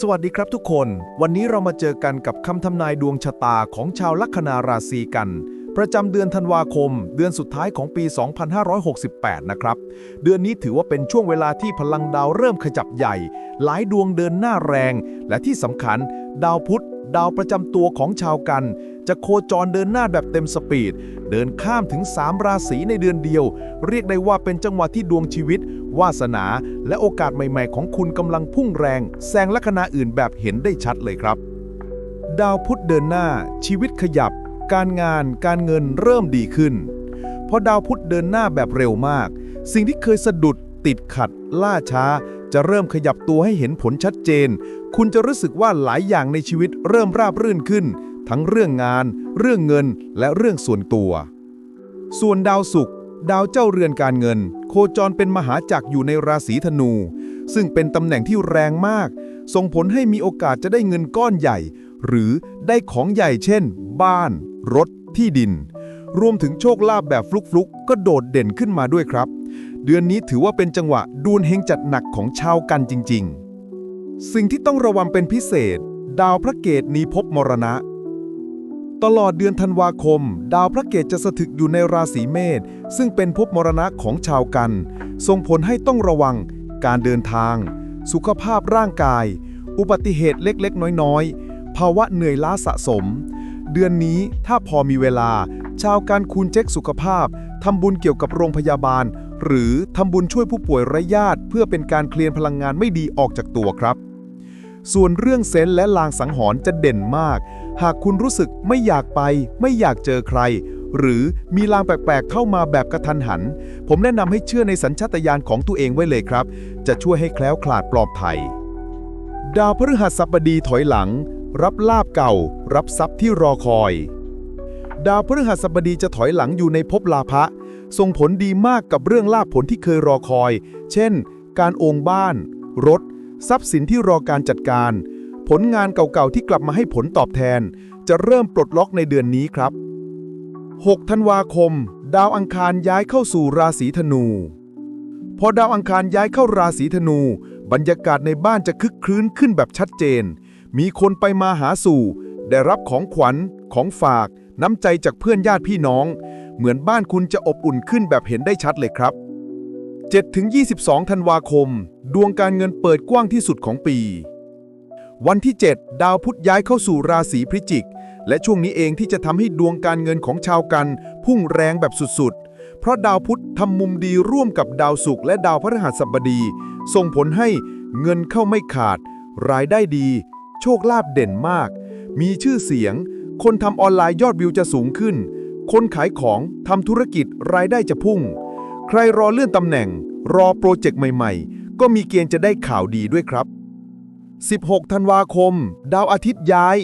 สวัสดีครับทุกคน วันนี้เรามาเจอกันกับคำทำนายดวงชะตาของชาวลัคนาราศีกัน ประจำเดือนธันวาคม เดือนสุดท้ายของปี 2568 นะครับ เดือนนี้ถือว่าเป็นช่วงเวลาที่พลังดาวเริ่มขจับใหญ่ หลายดวงเดินหน้าแรง และที่สำคัญ ดาวพุธดาวประจำตัวของชาวกัน จะโคจรเดินหน้าแบบเต็มสปีด เดินข้ามถึง 3 ราศีในเดือนเดียว เรียกได้ว่าเป็นจังหวะที่ดวงชีวิต วาสนา และโอกาสใหม่ๆ ของคุณกำลังพุ่งแรงแซงลัคนาอื่นแบบเห็นได้ชัดเลยครับ ดาวพุธเดินหน้า ชีวิตขยับ การงาน การเงินเริ่มดีขึ้นพราะดาวพุธเดินหน้าแบบเร็วมาก สิ่งที่เคยสะดุด ติดขัด ล่าช้า จะเริ่มขยับตัวให้เห็นผลชัดเจน คุณจะรู้สึกว่าหลายอย่างในชีวิตเริ่มราบรื่นขึ้น ทั้งเรื่องงาน เรื่องเงิน และเรื่องส่วนตัว ส่วนดาวศุกร์ ดาวเจ้าเรือนการเงิน โคจรเป็นมหาจักรอยู่ในราศีธนู ซึ่งเป็นตำแหน่งที่แรงมาก ส่งผลให้มีโอกาสจะได้เงินก้อนใหญ่ หรือได้ของใหญ่เช่น บ้าน รถ ที่ดิน รวมถึงโชคลาภแบบฟลุกๆ ก็โดดเด่นขึ้นมาด้วยครับ เดือนนี้ถือว่าเป็นจังหวะดวลเฮงจัดหนักของชาวกันจริง ๆ สิ่งที่ต้องระวังเป็นพิเศษ ดาวพระเกตนีพบมรณะ ตลอดเดือนธันวาคม ดาวพระเกตจะสถิตอยู่ในราศีเมษซึ่งเป็นภพมรณะของชาวกัน ส่งผลให้ต้องระวัง การเดินทาง สุขภาพร่างกาย อุบัติเหตุเล็กๆ น้อยๆ ภาวะเหนื่อยล้าสะสม เดือนนี้ถ้าพอมีเวลา ชาวการคูณเช็คสุขภาพทำบุญเกี่ยวกับโรงพยาบาล หรือทำบุญช่วยผู้ป่วยไร้ญาติ เพื่อเป็นการเคลียร์พลังงานไม่ดีออกจากตัวครับ ส่วนเรื่องเซนส์และลางสังหรณ์จะเด่นมาก หากคุณรู้สึกไม่อยากไป ไม่อยากเจอใคร หรือมีลางแปลกๆเข้ามาแบบกระทันหัน ผมแนะนำให้เชื่อในสัญชาตญาณของตัวเองไว้เลยครับ จะช่วยให้แคล้วคลาดปลอดภัย ดาวพฤหัสบดีถอยหลัง รับลาบเก่า รับทรัพย์ที่รอคอย ดาวพฤหัสบดีจะถอยหลังอยู่ในภพลาภะส่งผลดีมากกับเรื่องลาภผลที่เคยรอคอย เช่น การโองบ้าน รถ ทรัพย์สินที่รอการจัดการ ผลงานเก่าๆที่กลับมาให้ผลตอบแทน จะเริ่มปลดล็อกในเดือนนี้ครับ 6 ธันวาคม ดาวอังคารย้ายเข้าสู่ราศีธนู พอดาวอังคารย้ายเข้าราศีธนู บรรยากาศในบ้านจะคึกครื้นขึ้นแบบชัดเจน มีคนไปมาหาสู่ ได้รับของขวัญ ของฝาก น้ำใจจากเพื่อนญาติพี่น้อง เหมือนบ้านคุณจะอบอุ่นขึ้นแบบเห็นได้ชัดเลยครับ 7-22 ธันวาคม ดวงการเงินเปิดกว้างที่สุดของปี วันที่ 7 ดาวพุธย้ายเข้าสู่ราศีพฤศจิก และช่วงนี้เองที่จะทำให้ดวงการเงินของชาวกัน พุ่งแรงแบบสุดๆ เพราะดาวพุธทำมุมดีร่วมกับดาวศุกร์และดาวพฤหัสบดี ส่งผลให้เงินเข้าไม่ขาด รายได้ดี โชคลาภเด่นมาก มีชื่อเสียง คนทำออนไลน์ยอดวิวจะสูงขึ้น คนขายของทำธุรกิจรายได้จะพุ่ง ใครรอเลื่อนตำแหน่ง รอโปรเจกต์ใหม่ๆ ก็มีเกณฑ์จะได้ข่าวดีด้วยครับ 16 ธันวาคม ดาวอาทิตย์ย้าย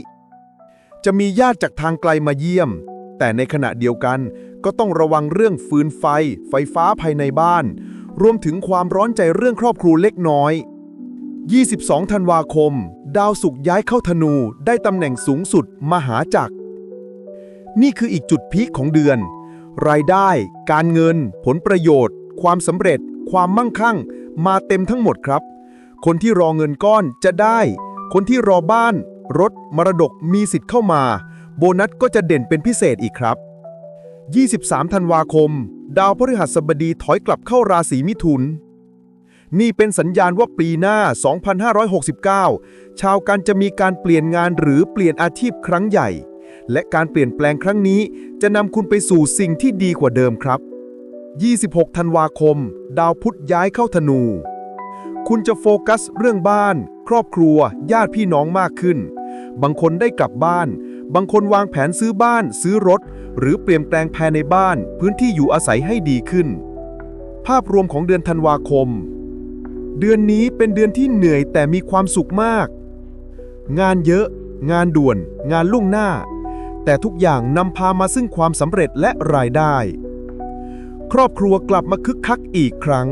จะมีญาติจากทางไกลมาเยี่ยม แต่ในขณะเดียวกันก็ต้องระวังเรื่องฟืนไฟ ไฟฟ้าภายในบ้าน รวมถึงความร้อนใจเรื่องครอบครัวเล็กน้อย 22 ธันวาคม ดาวศุกร์ย้ายเข้าธนูได้ตำแหน่งสูงสุดมหาจักร นี่คืออีกจุดพีคของเดือน รายได้ การเงิน ผลประโยชน์ ความสำเร็จ ความมั่งคั่ง มาเต็มทั้งหมดครับ คนที่รอเงินก้อนจะได้ คนที่รอบ้าน รถ มรดกมีสิทธิ์เข้ามา โบนัสก็จะเด่นเป็นพิเศษอีกครับ 23 ธันวาคม ดาวพฤหัสบดีถอยกลับเข้าราศีมิถุนนี่เป็นสัญญาณว่าปีหน้า 2569 ชาวกันจะมีการเปลี่ยนงานหรือเปลี่ยนอาชีพครั้งใหญ่ และการเปลี่ยนแปลงครั้งนี้ จะนำคุณไปสู่สิ่งที่ดีกว่าเดิมครับ 26 ธันวาคม ดาวพุธย้ายเข้าธนู คุณจะโฟกัสเรื่องบ้าน ครอบครัว ญาติพี่น้องมากขึ้น บางคนได้กลับบ้าน บางคนวางแผนซื้อบ้าน ซื้อรถ หรือเปลี่ยนแปลงภายในบ้าน พื้นที่อยู่อาศัยให้ดีขึ้น ภาพรวมของเดือนธันวาคม เดือนนี้เป็นเดือนที่เหนื่อยแต่มีความสุขมาก งานเยอะ งานด่วน งานล่วงหน้า แต่ทุกอย่างนำพามาซึ่งความสำเร็จและรายได้ ครอบครัวกลับมาคึกคักอีกครั้ง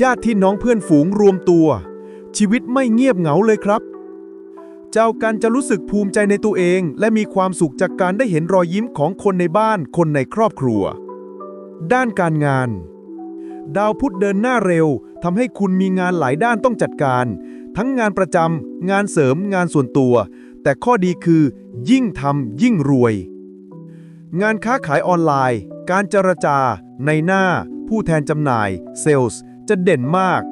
ญาติที่น้องเพื่อนฝูงรวมตัว ชีวิตไม่เงียบเหงาเลยครับ เจ้ากันจะรู้สึกภูมิใจในตัวเอง และมีความสุขจากการได้เห็นรอยยิ้มของคนในบ้านคนในครอบครัว ด้านการงาน ดาวพุธเดินหน้าเร็วทำให้คุณมีงานหลายด้านต้องจัดการ ทั้งงานประจำงานเสริมงานส่วนตัว แต่ข้อดีคือ ยิ่งทำยิ่งรวย งานค้าขายออนไลน์ การเจรจา ในหน้า ผู้แทนจำหน่าย เซลส์ จะเด่นมาก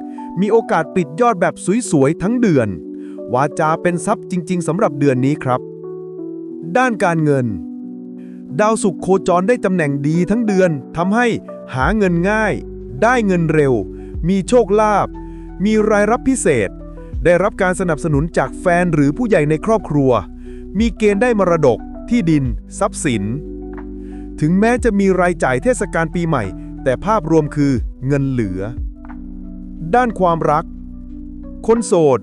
มีโอกาสปิดยอดแบบสวยๆ ทั้งเดือน วาจาเป็นทรัพย์จริง ๆสำหรับเดือนนี้ครับ ด้านการเงิน ดาวศุกร์โคจรได้ตำแหน่งดีทั้งเดือนทำให้หาเงินง่าย ได้เงินเร็ว มีโชคลาภมีรายรับพิเศษ ได้รับการสนับสนุนจากแฟนหรือผู้ใหญ่ในครอบครัว มีเกณฑ์ได้มรดก ที่ดิน ทรัพย์สิน ถึงแม้จะมีรายจ่ายเทศกาลปีใหม่ แต่ภาพรวมคือเงินเหลือ ด้านความรัก คนโสด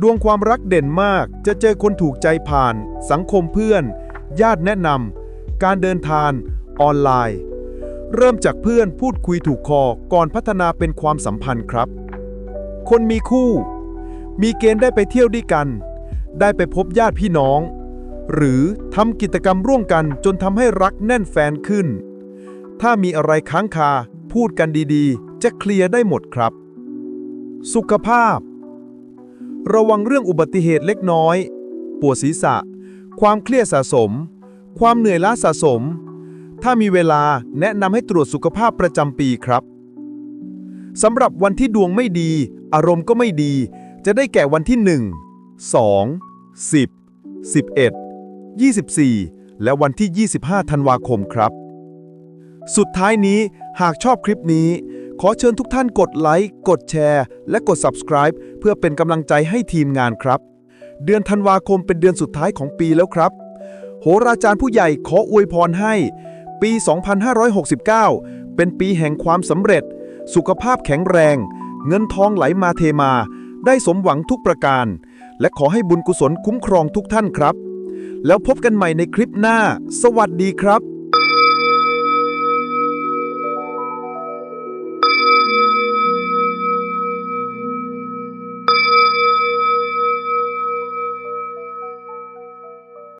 ดวงความรักเด่นมากจะเจอคนถูกใจผ่าน สังคมเพื่อน ญาติแนะนำการเดินทางออนไลน์ เริ่มจากเพื่อนพูดคุยถูกคอก่อนพัฒนาเป็นความสัมพันธ์ครับ คนมีคู่ มีเกณฑ์ได้ไปเที่ยวด้วยกัน ได้ไปพบญาติพี่น้อง หรือทำกิจกรรมร่วมกันจนทำให้รักแน่นแฟนขึ้น ถ้ามีอะไรค้างคา พูดกันดีๆ จะเคลียร์ได้หมดครับ สุขภาพ ระวังเรื่องอุบัติเหตุเล็กน้อย ปวดศีรษะ ความเครียดสะสม ความเหนื่อยล้าสะสม ถ้ามีเวลาแนะนำให้ตรวจสุขภาพประจำปีครับสำหรับวันที่ดวงไม่ดี อารมณ์ก็ไม่ดี จะได้แก่วันที่ 1 2 10 11 24 และวันที่ 25 ธันวาคมครับ สุดท้ายนี้หากชอบคลิปนี้ ขอเชิญทุกท่านกดไลค์ กดแชร์ และกด Subscribe เพื่อเป็นกำลังใจให้ทีมงานครับ เดือนธันวาคมเป็นเดือนสุดท้ายของปีแล้วครับ โหราจารย์ผู้ใหญ่ขออวยพรให้ ปี 2569 เป็นปีแห่งความสำเร็จ สุขภาพแข็งแรง เงินทองไหลมาเทมา ได้สมหวังทุกประการ และขอให้บุญกุศลคุ้มครองทุกท่านครับ แล้วพบกันใหม่ในคลิปหน้า สวัสดีครับ